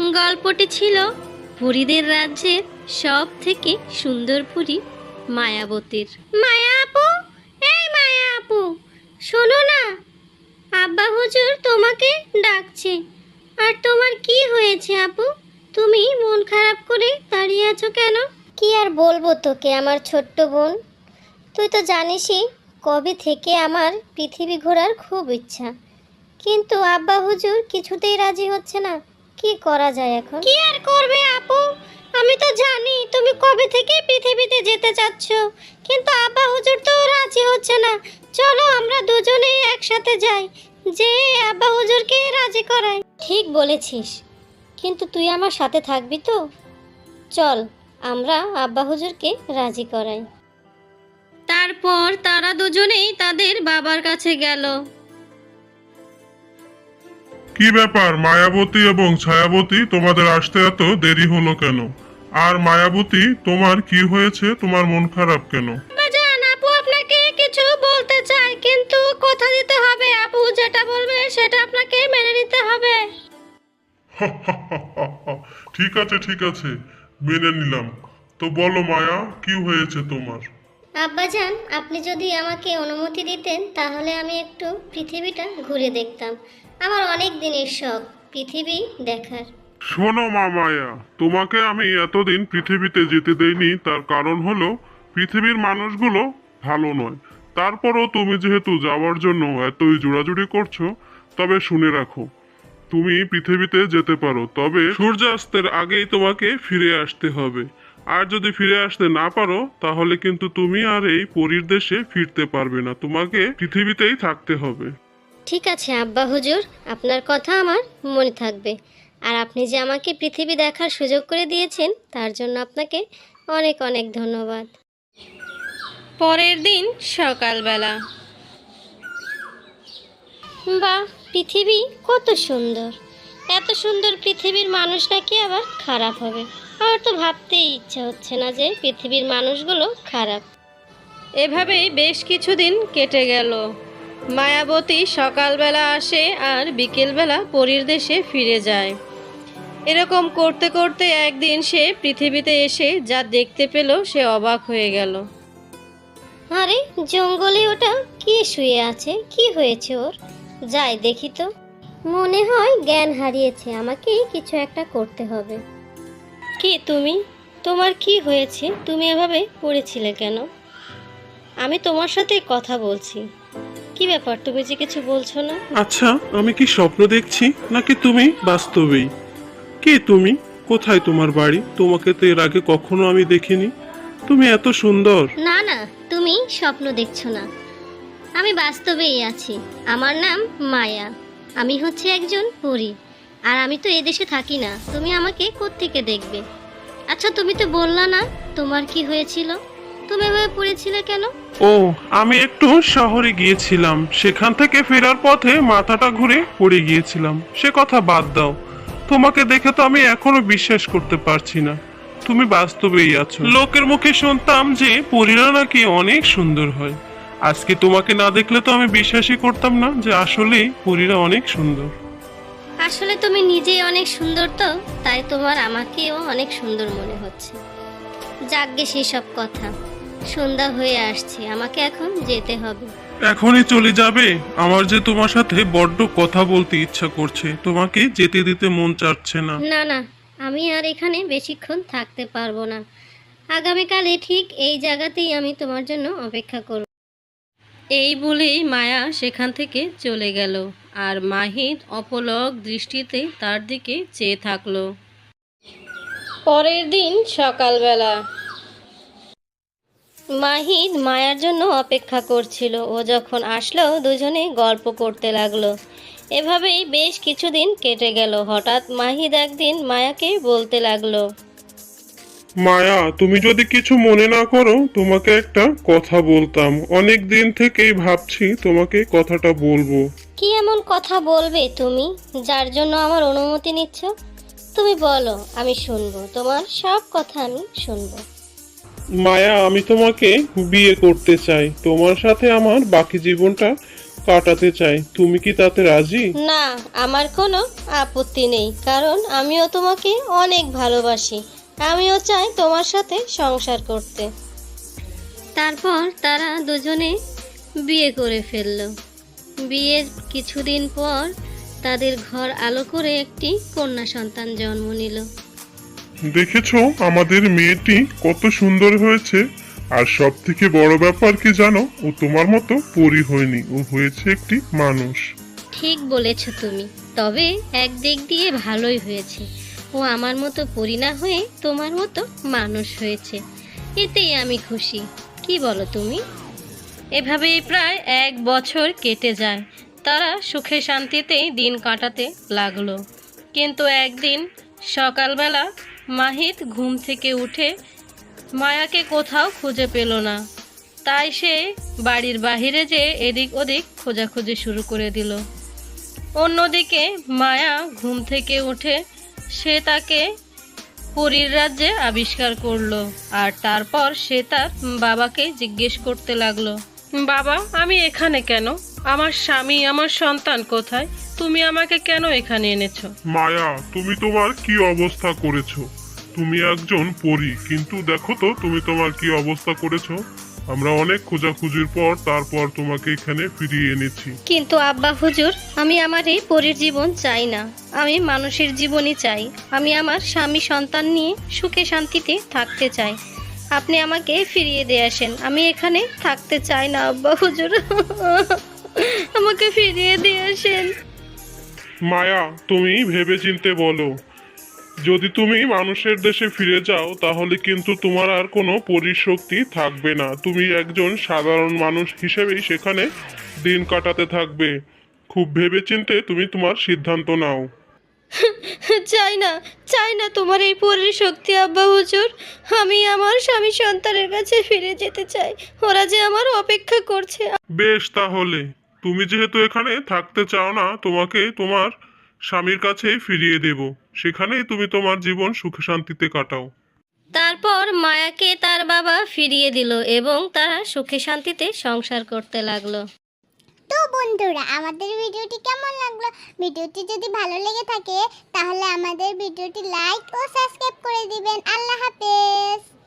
গল্পটি ছিল পুরীদের রাজ্যের সব থেকে সুন্দর পুরী মায়াবতীর। মায়া আপু? এই মায়া আপু শোনো না। আব্বা হুজুর তোমাকে ডাকছে। আর তোমার কি হয়েছে আপু? তুমি মন খারাপ করে দাঁড়িয়ে আছো কেন? কি আর বলব তোকে আমার ছোট্ট বোন। তুই তো জানিসই কবে থেকে আমার পৃথিবী ঘোরার খুব ইচ্ছা। কিন্তু আব্বা হুজুর কিছুতেই রাজি হচ্ছে না। কি করা যায় এখন? কি আর করবে আপু? আমি তো জানি তুমি কবে থেকে পৃথিবীতে যেতে চাচ্ছ। কিন্তু আব্বা হুজুর তো রাজি হচ্ছে না। চলো আমরা দুজনেই একসাথে যাই। যে আব্বা হুজুরকে রাজি করাই। ঠিক বলেছিস। কিন্তু তুই আমার সাথে থাকবি তো? চল আমরা আব্বা হুজুরকে রাজি করাই। তারপর তারা দুজনেই তাদের বাবার কাছে গেল। কি ব্যাপার মায়াবতী এবং ছায়াবতী? তোমাদের আসতে এত দেরি হলো কেন? আর মায়াবতী তোমার কি হয়েছে? তোমার মন খারাপ কেন? বাজান আপু আপনাকে কিছু বলতে চাই কিন্তু কথা দিতে হবে। আপু যেটা বলবে সেটা আপনাকে মেনে নিতে হবে। ঠিক আছে ঠিক আছে মেনে নিলাম। তো বলো মায়া কি হয়েছে তোমার? আব্বাজান আপনি যদি আমাকে অনুমতি দিতেন তাহলে আমি একটু পৃথিবীটা ঘুরে দেখতাম। আমার অনেক দিনের শখ, পৃথিবী দেখার। শোনো মা মায়া, তোমাকে আমি এতদিন পৃথিবীতে যেতে দেইনি, তার কারণ হলো পৃথিবীর মানুষগুলো ভালো নয়। তারপরও তুমি যেহেতু যাওয়ার জন্য এতই জোড়াজুড়ি করছ, তবে শুনে রাখো, তুমি পৃথিবীতে যেতে পারো, তবে সূর্যাস্তের আগেই তোমাকে ফিরে আসতে হবে। আর যদি ফিরে আসতে না পারো, তাহলে কিন্তু তুমি আর এই পরীর দেশে ফিরতে পারবে না, তোমাকে পৃথিবীতেই থাকতে হবে। ঠিক আছে আব্বা হুজুর। আপনার কথা আমার মনে থাকবে। আর আপনি যে আমাকে পৃথিবী দেখার সুযোগ করে দিয়েছেন তার জন্য আপনাকে অনেক অনেক ধন্যবাদ। পরের দিন সকালবেলা। বা পৃথিবী কত সুন্দর। এত সুন্দর পৃথিবীর মানুষ নাকি আবার খারাপ হবে। আমার তো ভাবতেই ইচ্ছা হচ্ছে না যে পৃথিবীর মানুষগুলো খারাপ। এভাবেই বেশ কিছুদিন কেটে গেল। মায়াবতী সকালবেলা আসে আর বিকেলবেলা পরীর দেশে ফিরে যায়। এরকম করতে করতে একদিন সে পৃথিবীতে এসে যা দেখতে পেল সে অবাক হয়ে গেল। আরে জঙ্গলে ওটা কি শুয়ে আছে? কি হয়েছে ওর? যাই দেখি তো। মনে হয় জ্ঞান হারিয়েছে আমাকে কিছু একটা করতে হবে। কি তুমি? তোমার কি হয়েছে? তুমি এভাবে পড়েছিলে কেন? আমি তোমার সাথে কথা বলছি। কি ব্যাপার? তুমি যে কিছু বলছো না? আচ্ছা আমি কি স্বপ্ন দেখছি নাকি তুমি বাস্তবেই? কে তুমি? কোথায় তোমার বাড়ি? তোমাকে তো এর আগে কখনো আমি দেখিনি। তুমি এত সুন্দর। না না তুমি স্বপ্ন দেখছ না। আমি বাস্তবেই আছি। আমার নাম মায়া। আমি হচ্ছে একজন পরী আর আমি তো এদেশে থাকি না। তুমি আমাকে কোত্থেকে দেখবে? আচ্ছা তুমি তো বললা না তোমার কি হয়েছিল? তুমি এভাবে পড়েছিলে কেন? ও আমি একটু শহরে গিয়েছিলাম। সেখান থেকে ফেরার পথে মাথাটা ঘুরে পড়ে গিয়েছিলাম। সে কথা বাদ দাও। তোমাকে দেখে তো আমি এখনও বিশ্বাস করতে পারছি না। তুমি বাস্তবেই আছো। লোকের মুখে শুনতাম যে পরীরা নাকি অনেক সুন্দর হয়। আজকে তোমাকে না দেখলে তো আমি বিশ্বাসই করতাম না যে আসলেই পরীরা অনেক সুন্দর। আসলে তুমি নিজেই অনেক সুন্দর তো তাই তোমার আমাকেও অনেক সুন্দর মনে হচ্ছে। যাকগে সেসব কথা। সন্ধ্যা হয়ে আসছে আমাকে এখন যেতে হবে। এখনই চলে যাবে? আমার যে তোমার সাথে বড্ড কথা বলতে ইচ্ছা করছে তোমাকে যেতে দিতে মন চাচ্ছে না। না না আমি আর এখানে বেশিক্ষণ থাকতে পারব না। আগামীকালে ঠিক এই জায়গাতেই আমি তোমার জন্য অপেক্ষা করব। এই বলেই মায়া সেখান থেকে চলে গেল আর মাহিদ অপলক দৃষ্টিতে তার দিকে চেয়ে থাকল। পরের দিন সকালবেলা মাহিদ মায়ার জন্য অপেক্ষা করছিল। ও যখন আসলো দুজনে গল্প করতে লাগল। এভাবেই বেশ কিছুদিন কেটে গেল। হঠাৎ মাহিদ একদিন মায়াকে বলতে লাগল মায়া তুমি যদি কিছু মনে না করো তোমাকে একটা কথা বলতাম। অনেক দিন থেকেই ভাবছি তোমাকে কথাটা বলব। কি এমন কথা বলবে তুমি? যার জন্য আমার অনুমতি নিচ্ছ? তুমি বলো আমি শুনব। তোমার সব কথা আমি শুনব। মায়া, আমি তোমাকে বিয়ে করতে চাই। তোমার সাথে আমার বাকি জীবনটা কাটাতে চাই। তুমি কি তাতে রাজি? না, আমার কোনো আপত্তি নেই, কারণ আমিও তোমাকে অনেক ভালোবাসি। আমিও চাই তোমার সাথে সংসার করতে। তারপর তারা দুজনে বিয়ে করে ফেলল। বিয়ের কিছুদিন পর তাদের ঘর আলো করে একটি কন্যা সন্তান জন্ম নিল। দেখেছ, আমাদের মেয়েটি কত সুন্দর হয়েছে। আর সব থেকে বড় ব্যাপার কি জানো, ও তোমার মতো পরি হয়নি, ও হয়েছে একটি মানুষ। ঠিক বলেছ তুমি, তবে এক দিক দিয়ে ভালোই হয়েছে। ও আমার মতো পরি না হয়ে তোমার মতো মানুষ হয়েছে। এতেই আমি খুশি, কি বলো তুমি? এভাবেই প্রায় এক বছর কেটে যায়। তারা সুখে শান্তিতেই দিন কাটাতে লাগল। কিন্তু একদিন সকালবেলা মাহিত ঘুম থেকে উঠে মায়াকে কোথাও খুঁজে পেল না। তাই সে বাড়ির বাইরে যে এদিক ওদিক খোঁজাখুঁজি শুরু করে দিল। অন্যদিকে মায়া ঘুম থেকে উঠে সে তাকে পুরীর রাজ্যে আবিষ্কার করল আর তারপর সে তার বাবাকে জিজ্ঞেস করতে লাগল, বাবা, আমি এখানে কেন? আমার স্বামী, আমার সন্তান কোথায়? তুমি আমাকে কেন এখানে এনেছো? মায়া তুমি তোমার কি অবস্থা করেছ? তুমি একজন পরী কিন্তু দেখো তো তুমি তোমার কি অবস্থা করেছ? আমরা অনেক খোঁজাখুঁজির পর তারপর তোমাকে এখানে ফিরিয়ে এনেছি। কিন্তু আব্বা হুজুর আমি আমার এই পরীর জীবন চাই না। আমি মানুষের জীবনই চাই। আমি আমার স্বামী সন্তান নিয়ে সুখে শান্তিতে থাকতে চাই। আপনি আমাকে ফিরিয়ে দিয়ে আসেন। আমি এখানে থাকতে চাই না আব্বা হুজুর। আমাকে ফিরিয়ে দিয়ে আসেন। মায়া তুমি ভেবে চিনতে বলো। যদি তুমি মানুষের দেশে ফিরে যাও তাহলে কিন্তু তোমার আর কোনো পরিশক্তি থাকবে না। তুমি একজন সাধারণ মানুষ হিসেবেই সেখানে দিন কাটাতে থাকবে। খুব ভেবে চিনতে তুমি তোমার সিদ্ধান্ত নাও। চাই না চাই না তোমার এই পরীর শক্তি আব্বা হুজুর। আমি আমার স্বামী সন্তানের কাছে ফিরে যেতে চাই। ওরা যে আমার অপেক্ষা করছে। বেশ তাহলে। তুমি যেহেতু এখানে থাকতে চাও না তোমাকে তোমার স্বামীর কাছেই ফিরিয়ে দেব। সেখানেই তুমি তোমার জীবন সুখে শান্তিতে কাটাও। তারপর মায়াকে তার বাবা ফিরিয়ে দিল এবং তারা সুখে শান্তিতে সংসার করতে লাগল। তো বন্ধুরা আমাদের ভিডিওটি কেমন লাগল? ভিডিওটি যদি ভালো লেগে থাকে তাহলে আমাদের ভিডিওটি লাইক ও সাবস্ক্রাইব করে দিবেন। আল্লাহ হাফেজ।